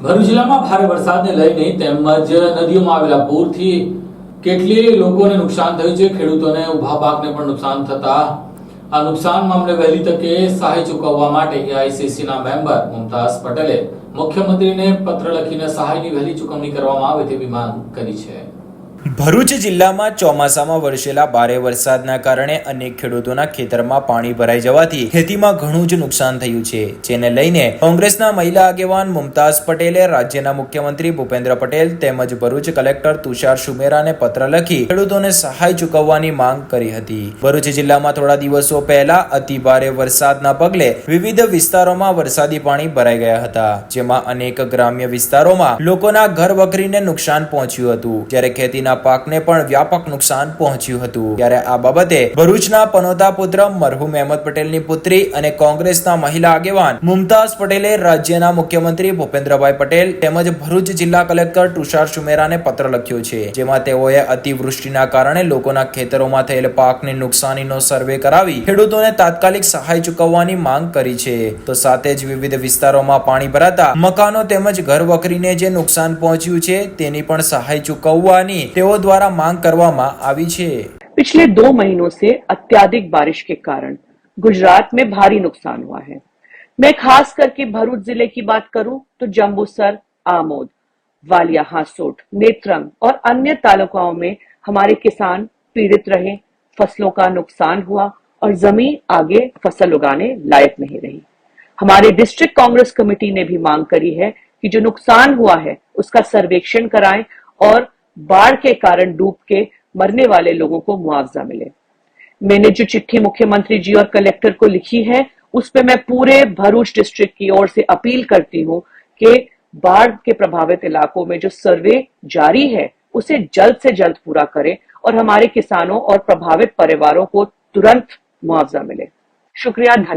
ભરૂચ જિલ્લામાં ભારે વરસાદને લઈને તેમજ નદીઓમાં આવેલા પૂરથી કેટલીય લોકોને નુકસાન થયું છે, ખેડૂતોને ઊભા પાકને પણ નુકસાન થતા. આ નુકસાન મામલે વહેલી તકે સહાય ચૂકવવા માટે એઆઈસીસીના મેમ્બર મુમતાઝ પટેલે મુખ્યમંત્રીને પત્ર લખીને સહાયની વહેલી ચૂકવણી કરવામાં આવે તેવી માંગ કરી છે. ભરૂચ જિલ્લામાં ચોમાસામાં વરસેલા ભારે વરસાદના કારણે અનેક ખેડૂતોના ખેતરમાં પાણી ભરાઈ જવાથી ખેતીમાં ઘણું જ નુકસાન થયું છે. જેને લઈને કોંગ્રેસના મહિલા આગેવાન મુમતાઝ પટેલે રાજ્યના મુખ્યમંત્રી ભૂપેન્દ્ર પટેલ તેમજ ભરૂચ કલેક્ટર તુષાર સુમેરાને પત્ર લખી ખેડૂતોને સહાય ચૂકવવાની માંગ કરી હતી. ભરૂચ જિલ્લામાં થોડા દિવસો પહેલા અતિ ભારે વરસાદના પગલે વિવિધ વિસ્તારોમાં વરસાદી પાણી ભરાઈ ગયા હતા, જેમાં અનેક ગ્રામ્ય વિસ્તારોમાં લોકોના ઘર વખરીને નુકસાન પહોંચ્યું હતું. જ્યારે ખેતીના પાકને પણ વ્યાપક નુકસાન પહોંચ્યું હતું. ત્યારે આ બાબતે ભરૂચના પનોતા પુત્ર મરહુમ અહેમદ પટેલની પુત્રી અને કોંગ્રેસના મહિલા આગેવાન મુમતાઝ પટેલે રાજ્યના મુખ્યમંત્રી ભૂપેન્દ્રભાઈ પટેલ તેમજ ભરૂચ જિલ્લા કલેક્ટર તુષાર સુમેરાને પત્ર લખ્યો છે. જેમાં તેઓએ અતિવૃષ્ટિના કારણે લોકોના ખેતરોમાં થયેલ પાકની નુકસાનીનો સર્વે કરાવી ખેડૂતોને તાત્કાલિક સહાય ચૂકવવાની માંગ કરી છે. તો સાથે જ વિવિધ વિસ્તારોમાં પાણી ભરાતા મકાનો તેમજ ઘર વકરીને જે નુકસાન પહોંચ્યું છે તેની પણ સહાય ચૂકવવાની તેઓ દ્વારા માંગ કરવામાં આવી છે पिछले दो महीनों से अत्याधिक बारिश के कारण गुजरात में भारी नुकसान हुआ है मैं खास करके भरूच जिले की बात करूं तो जम्बूसर आमोद वालिया हासोट नेत्रंग और अन्य तालुकाओं में हमारे किसान पीड़ित रहे फसलों का नुकसान हुआ और जमीन आगे फसल उगाने लायक नहीं रही हमारे डिस्ट्रिक्ट कांग्रेस कमेटी ने भी मांग करी है कि जो नुकसान हुआ है उसका सर्वेक्षण कराएं और बाढ़ के कारण डूब के मरने वाले लोगों को मुआवजा मिले। मैंने जो चिट्ठी मुख्यमंत्री जी और कलेक्टर को लिखी है, उस पर मैं पूरे भरूच डिस्ट्रिक्ट की ओर से अपील करती हूँ कि बाढ़ के प्रभावित इलाकों में जो सर्वे जारी है, उसे जल्द से जल्द पूरा करें और हमारे किसानों और प्रभावित परिवारों को तुरंत मुआवजा मिले। शुक्रिया, धन्यवाद।